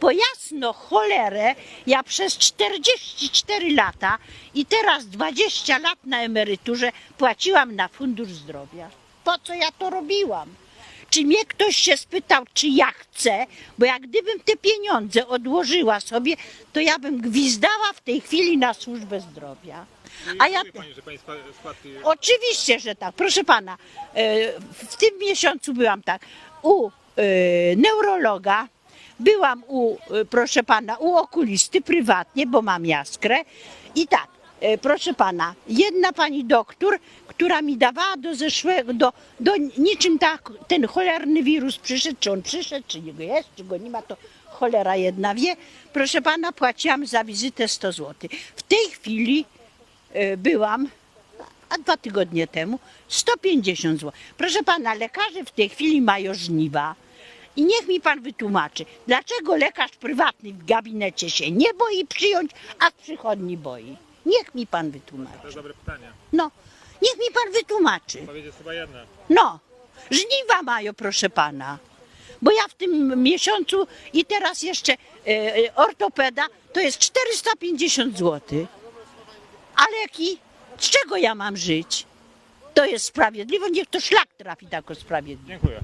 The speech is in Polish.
Po jasno cholerę, ja przez 44 lata i teraz 20 lat na emeryturze płaciłam na fundusz zdrowia. Po co ja to robiłam? Czy mnie ktoś się spytał, czy ja chcę? Bo jak gdybym te pieniądze odłożyła sobie, to ja bym gwizdała w tej chwili na służbę zdrowia. A ja, Pani, że Pani. Oczywiście, że tak. Proszę pana, e, w tym miesiącu byłam tak u e, neurologa, byłam u, e, proszę pana, u okulisty prywatnie, bo mam jaskrę. I tak, e, proszę pana, jedna pani doktor, która mi dawała do zeszłego, do, do niczym tak, ten cholerny wirus przyszedł, czy on przyszedł, czy go jest, czy go nie ma, to cholera jedna wie. Proszę pana, płaciłam za wizytę 100 zł. W tej chwili e, byłam a dwa tygodnie temu 150 zł. Proszę pana, lekarze w tej chwili mają żniwa. I niech mi pan wytłumaczy, dlaczego lekarz prywatny w gabinecie się nie boi przyjąć, a w przychodni boi. Niech mi pan To wytłumaczy. jest dobre pytanie. No, niech mi pan wytłumaczy. Odpowiedź jest chyba jedna. No, żniwa mają, proszę pana. Bo ja w tym miesiącu i teraz jeszcze e, e, ortopeda to jest 450 zł. A leki? Z czego ja mam żyć? To jest sprawiedliwe, niech to szlak trafi tak o sprawiedliwość. Dziękuję.